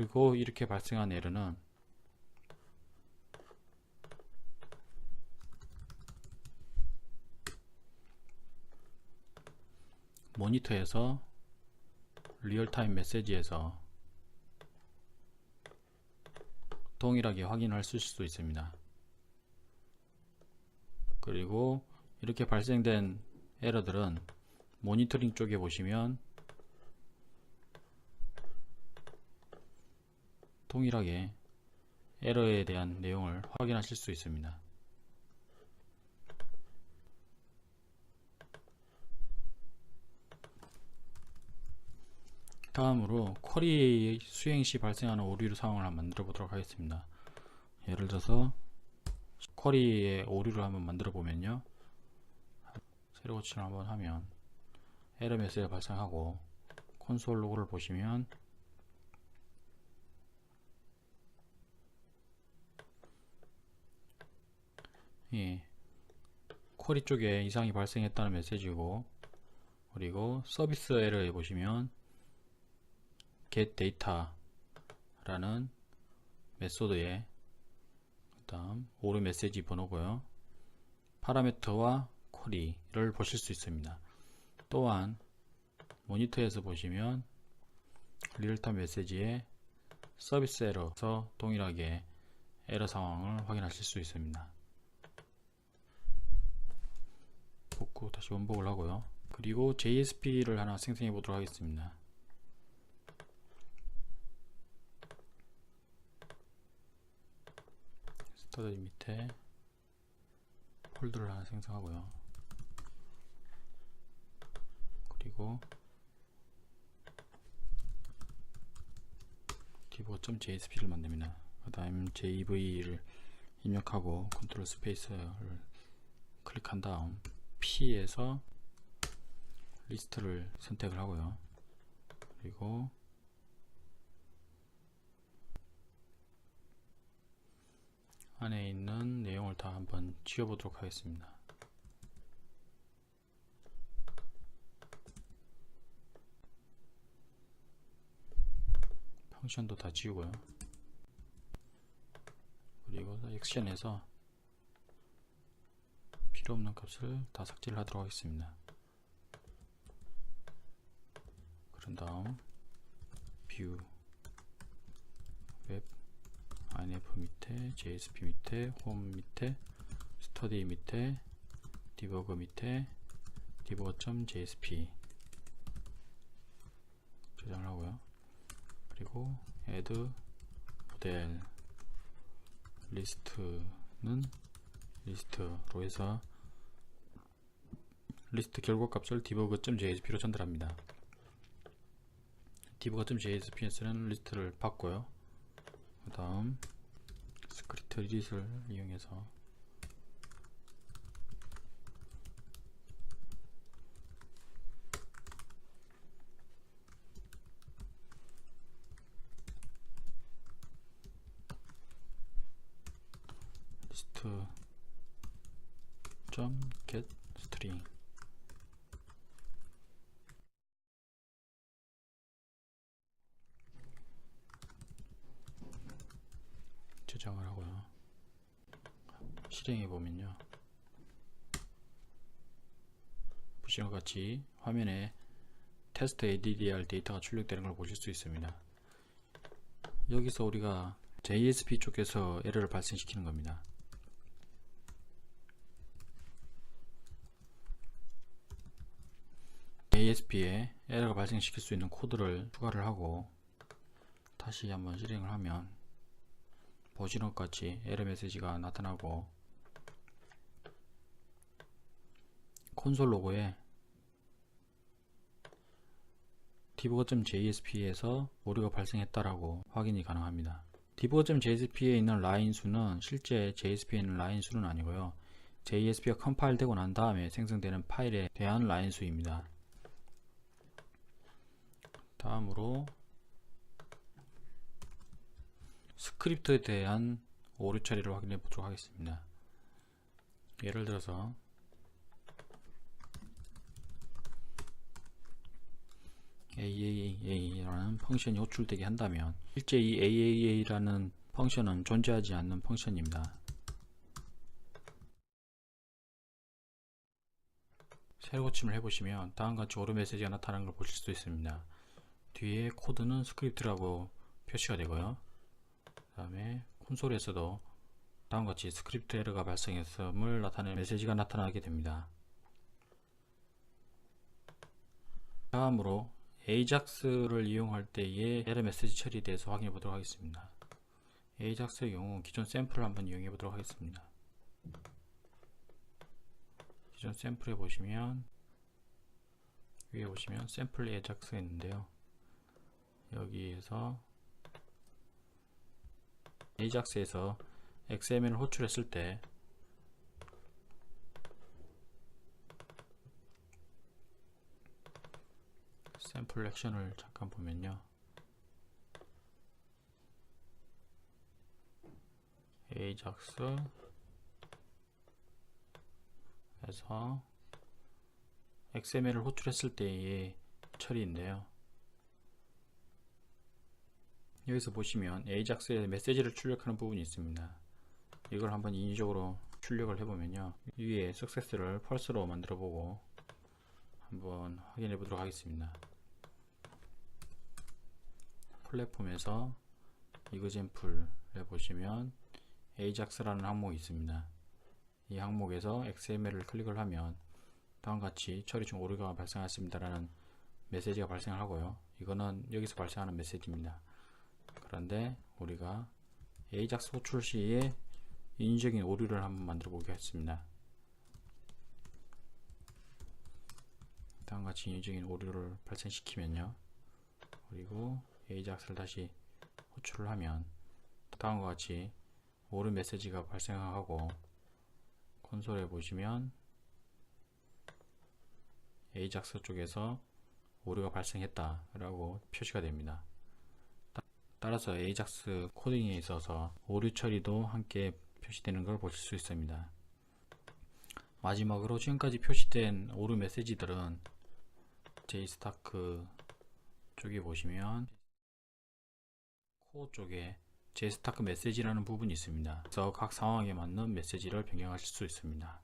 그리고 이렇게 발생한 에러는 모니터에서 리얼타임 메시지에서 동일하게 확인할 수 있을 수 있습니다. 그리고 이렇게 발생된 에러들은 모니터링 쪽에 보시면 동일하게 에러에 대한 내용을 확인하실 수 있습니다. 다음으로 쿼리 수행 시 발생하는 오류 상황을 한번 만들어 보도록 하겠습니다. 예를 들어서 쿼리의 오류를 한번 만들어 보면요. 새로 고치를 한번 하면 에러 메시지가 발생하고 콘솔 로그를 보시면 예, 쿼리 쪽에 이상이 발생했다는 메시지고 그리고 서비스 에러에 보시면 get data 라는 메소드의 그다음 오류 메시지 번호고요. 파라미터와 쿼리를 보실 수 있습니다. 또한 모니터에서 보시면 리얼타임 메시지의 서비스 에러서 동일하게 에러 상황을 확인하실 수 있습니다. 복구 다시 원복을 하고요. 그리고 JSP를 하나 생성해 보도록 하겠습니다. 스터디 밑에 폴더를 하나 생성하고요. 그리고 디버.jsp를 만듭니다. 그 다음 jv를 입력하고 컨트롤 스페이스를 클릭한 다음 P에서 리스트를 선택을 하고요. 그리고 안에 있는 내용을 다 한번 지워보도록 하겠습니다. 펑션도 다 지우고요. 그리고 액션에서 필요 없는 값을 다 삭제를 하도록 하겠습니다. 그런 다음 뷰 웹 inf 밑에 jsp 밑에 홈 밑에 스터디 밑에 디버거 밑에 디버거.jsp 저장을 하고요. 그리고 add 모델 리스트는 리스트로 해서 리스트 결과 값을 debug.jsp로 전달합니다. debug.jsp에서는 리스트를 받고요. 그 다음 스크립트 리릿을 이용해서 리스트 점 get string 저장을 하고요. 실행해 보면요. 보시는 것 같이 화면에 테스트 ADDR 데이터가 출력되는 걸 보실 수 있습니다. 여기서 우리가 JSP 쪽에서 에러를 발생시키는 겁니다. ASP에 에러가 발생시킬 수 있는 코드를 추가를 하고 다시 한번 실행을 하면 보시는 것 같이 에러 메시지가 나타나고 콘솔 로고에 debug.jsp에서 오류가 발생했다라고 확인이 가능합니다. debug.jsp에 있는 라인 수는 실제 JSP에 있는 라인 수는 아니고요. JSP가 컴파일 되고 난 다음에 생성되는 파일에 대한 라인 수입니다. 다음으로 스 크립트에 대한 오류 처리를 확인해 보도록 하겠습니다. 예를 들어서 AAA라는 펑션이 호출되게 한다면 실제 이 AAA라는 펑션은 존재하지 않는 펑션입니다. 새로 고침을 해보시면 다음과 같이 오류 메시지가 나타나는 걸 보실 수 있습니다. 뒤에 코드는 스크립트라고 표시가 되고요. 그 다음에 콘솔에서도 다음과 같이 스크립트 에러가 발생했음을 나타내는 메시지가 나타나게 됩니다. 다음으로 AJAX를 이용할 때의 에러 메시지 처리에 대해서 확인해 보도록 하겠습니다. AJAX의 경우 기존 샘플을 한번 이용해 보도록 하겠습니다. 기존 샘플에 보시면 위에 보시면 샘플 AJAX가 있는데요. 여기에서 AJAX에서 XML을 호출했을 때 샘플 액션을 잠깐 보면요. AJAX 에서 XML을 호출했을 때의 처리인데요. 여기서 보시면 AJAX에 메시지를 출력하는 부분이 있습니다. 이걸 한번 인위적으로 출력을 해보면요. 위에 success를 펄스로 만들어 보고 한번 확인해 보도록 하겠습니다. 플랫폼에서 이그젠플에 보시면 AJAX라는 항목이 있습니다. 이 항목에서 XML을 클릭을 하면 다음같이 처리 중 오류가 발생했습니다 라는 메시지가 발생하고요. 이거는 여기서 발생하는 메시지입니다. 그런데 우리가 AJAX 호출 시에 인위적인 오류를 한번 만들어 보겠습니다. 다음같이 인위적인 오류를 발생시키면요. 그리고 AJAX를 다시 호출을 하면 다음과 같이 오류 메시지가 발생하고 콘솔에 보시면 AJAX 쪽에서 오류가 발생했다 라고 표시가 됩니다. 따라서 AJAX 코딩에 있어서 오류 처리도 함께 표시되는 걸 보실 수 있습니다. 마지막으로 지금까지 표시된 오류 메시지들은 JStack 쪽에 보시면 코어 쪽에 JStack 메시지라는 부분이 있습니다. 그래서 각 상황에 맞는 메시지를 변경하실 수 있습니다.